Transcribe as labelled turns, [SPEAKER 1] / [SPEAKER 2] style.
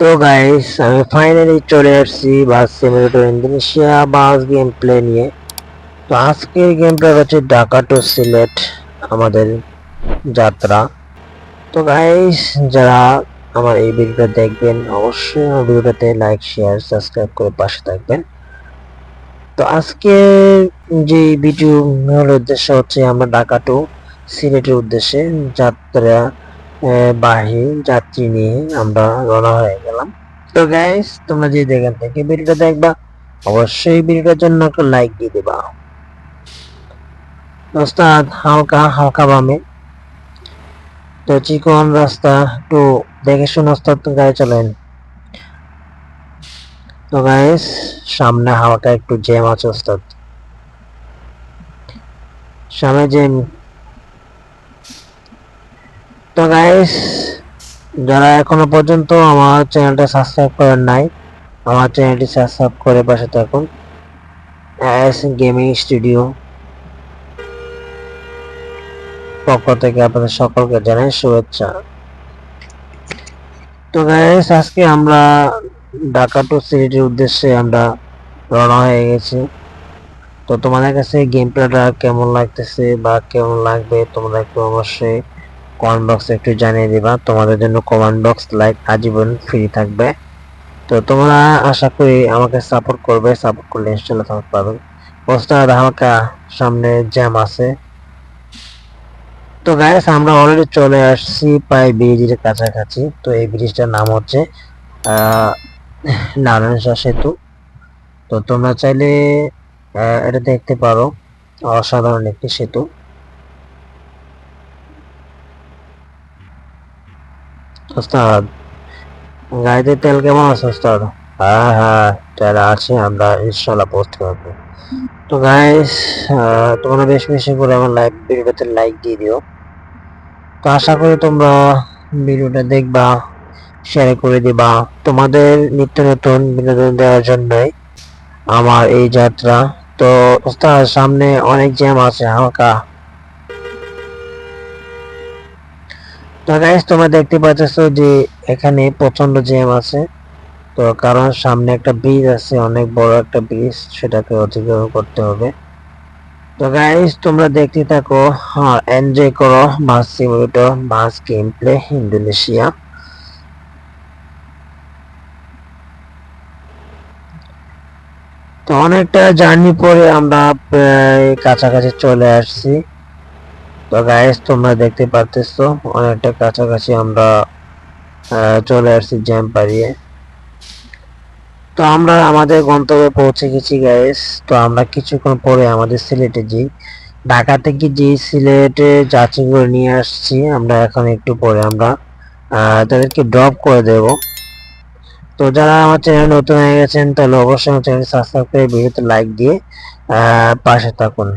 [SPEAKER 1] তো গাইস আমি ফাইনালি চলে আসছি bus simulator Indonesia bus game play নিয়ে। তো আজকের গেম প্লে হচ্ছে ঢাকা টু সিলেট আমাদের যাত্রা। তো গাইস যারা আমার এই ভিডিওটা দেখবেন, অবশ্যই আমার ভিডিওটাতে লাইক শেয়ার সাবস্ক্রাইব করে পাশে থাকবেন। তো আজকে যে ভিডিও উদ্দেশ্য হচ্ছে আমরা ঢাকা টু সিলেটের উদ্দেশ্যে যাত্রা বাহী যাত্রী নিয়ে আমরা রওনা হয়ে গেলাম। তো গাইস তোমরা যে যেখান থেকে ভিডিওটা দেখবা, অবশ্যই ভিডিওটার জন্য একটা লাইক দিয়ে দেবা। ওস্তাদ হালকা হালকা বামে। তো চিকন রাস্তা, একটু দেখে শুনে ওস্তাদ গাড়ি চালেন। তো গাইস সামনে হালকা একটু জ্যাম আছে ওস্তাদ সামনে জ্যাম তো গাইস যারা এখনও পর্যন্ত আমার চ্যানেলটা সাবস্ক্রাইব করেন নাই, আমার চ্যানেলটি সাবস্ক্রাইব করে পাশে থাকুন। এস গেমিং স্টুডিও পক্ষ থেকে আপনাদের সকলকে জানাই শুভেচ্ছা। তো গাইস আজকে আমরা ঢাকা টু সিটির উদ্দেশ্যে আমরা রওনা হয়ে গেছি। তো তোমাদের কাছে গেম প্লেটা কেমন লাগতেছে বা কেমন লাগবে, তোমরা একটু অবশ্যই কমেন্ট বক্সে একটু জানিয়ে দিবা। তোমাদের জন্য কমেন্ট বক্স লাইক আজীবন ফ্রি থাকবে। তো তোমরা আশা করি আমাকে সাপোর্ট করবে সাপোর্ট করলে ইনশাল্লাহ সাপোর্ট পাবেন পোস্টার হালকা সামনে জ্যাম আছে। তো গাইস আমরা অলরেডি চলে আসছি প্রায় ব্রিজের কাছাকাছি। তো এই ব্রিজটার নাম হচ্ছে আহ, নারায়ণ শাহ সেতু। তো তোমরা চাইলে এটা দেখতে পারো। অসাধারণ একটি সেতু। ওস্তাদ? গাড়িতে তেল কেমন আছে ওস্তাদ? হ্যাঁ হ্যাঁ তেল আছে, আমরা ইনশাল্লাহ পোস্ট করব তো গাইস তোমরা বেশ বেশি করে আমার লাইভ ভিডিওটাতে লাইক দিয়ে দিও। তো আশা করি তোমরা ভিডিওটা দেখবা শেয়ার করে দিবা। তোমাদের নিত্য নতুন বিনোদন দেওয়ার জন্যই আমার এই যাত্রা। তো সামনে অনেক জ্যাম আছে, হালকা। তো গাইস তোমরা দেখতে পাচ্ছ যে এখানে প্রচণ্ড জ্যাম আছে। তো কারণ সামনে একটা ব্রিজ আছে, অনেক বড় একটা ব্রিজ সেটাকে অতিক্রম করতে হবে। তো গাইস তোমরা দেখতে থাকো হ্যাঁ এনজয় করো, bus simulator bus game play Indonesia. তো অনেকটা জার্নি পরে আমরা, প্রায়, কাছাকাছি চলে আসছি। তো গাইস তোমরা দেখতে পারতেছো, অনেকটা কাছাকাছি আমরা চলে আসছি জ্যাম পাড়িয়ে। তো আমরা আমাদের গন্তব্যে পৌঁছে গেছি গাইস তো আমরা কিছুক্ষণ পরে আমাদের সিলেটে যাই। ঢাকা থেকে যে সিলেটে যাত্রীগুলো নিয়ে আসছি, আমরা এখন একটু পরে আমরা তাদেরকে ড্রপ করে দেব। তো যারা আমার চ্যানেল নতুন হয়ে গেছেন, তাহলে অবশ্যই আমার চ্যানেল সাবস্ক্রাইব করে ভিডিওতে লাইক দিয়ে পাশে থাকুন।